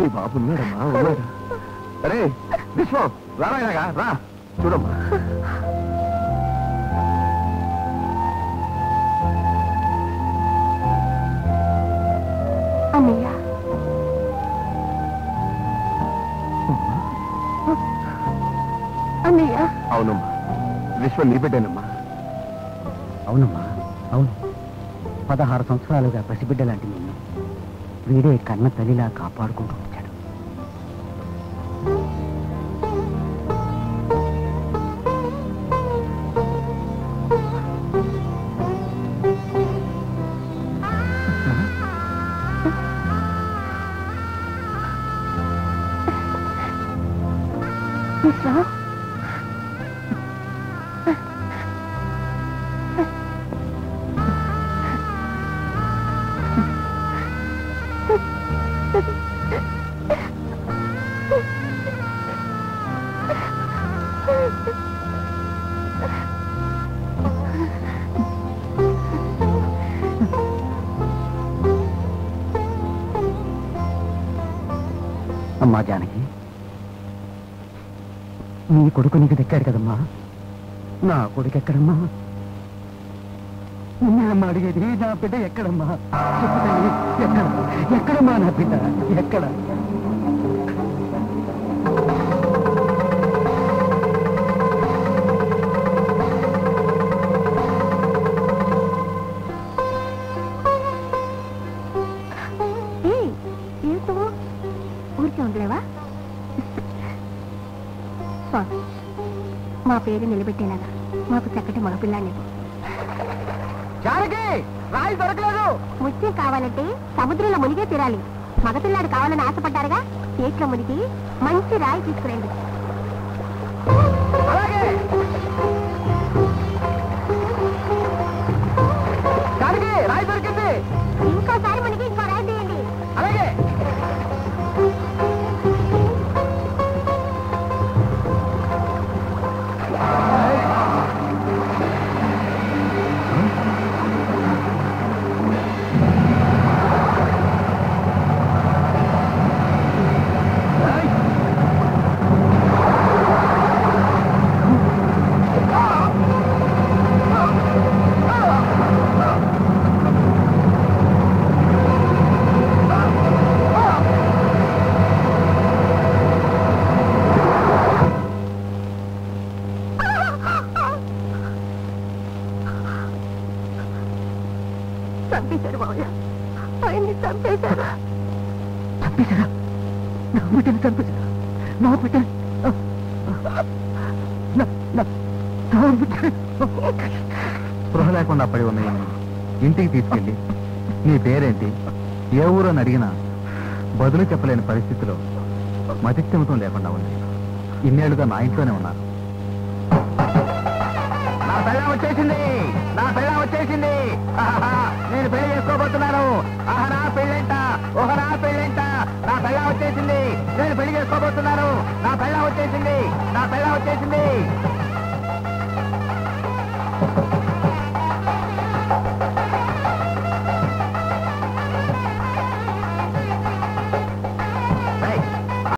నీ బాబు ఉన్నాడమ్మా ఉన్నాడు. అరే విశ్వం రారా ఇలాగా రా. చూడమ్మా. అన్నయ్య. అన్నయ్య. అవునమ్మా. విశ్వం నీ బిడ్డేనమ్మా. అవునమ్మా అవును. పదహారు సంవత్సరాలుగా పసిబిడ్డ లాంటి నిన్ను. వీడే కన్న తల్లిలా కాపాడుకుంటూ వచ్చాడు అమ్మా జానకి నీ కొడుకు నీకు దక్కాడు కదమ్మా. నా కొడుకు ఎక్కడమ్మా? నేనమ్మా అడిగేది నా బిడ్డ ఎక్కడమ్మా? చెప్పు ఎక్కడ? ఎక్కడమ్మా నా బిడ్డ? ఎక్కడ? స్వామి మా పేరు నిలబెట్టేలాగా. మాకు చక్కటి రాయి దొరకలేదు. ముత్యం కావాలంటే సముద్రంలో మునిగే తీరాలి. మగపిల్లాడు కావాలని ఆశపడ్డారుగా చేతిలో మునిగి మంచి రాయి తీసుకురండి. అలాగే. చంపేశారు మావయ్య. ఆయన్ని చంపేశారు. చంపేశారా? నా బిడ్డను చంపేశారా? నా బిడ్డ నా నా నా బిడ్డ స్పృహ లేకుండా పడి ఉన్న ఇంటికి తీసుకెళ్ళి నీ పేరేంటి? ఏ ఊరు అని అడిగినా బదులు చెప్పలేని పరిస్థితిలో మతిస్థిమితం లేకుండా ఉంది. ఇన్నేళ్ళుగా నా ఇంట్లోనే ఉన్నారు నా పెళ్ళ వచ్చేసింది! నా పెళ్ళ వచ్చేసింది! నేను పెళ్ళి చేసుకోబోతున్నాను. ఆహనా నా పెళ్ళంట ఓహ నా పెళ్ళంట. నా పెళ్ళ వచ్చేసింది. నేను పెళ్ళి చేసుకోబోతున్నాను. నా పెళ్ళ వచ్చేసింది. నా పెళ్ళ వచ్చేసింది.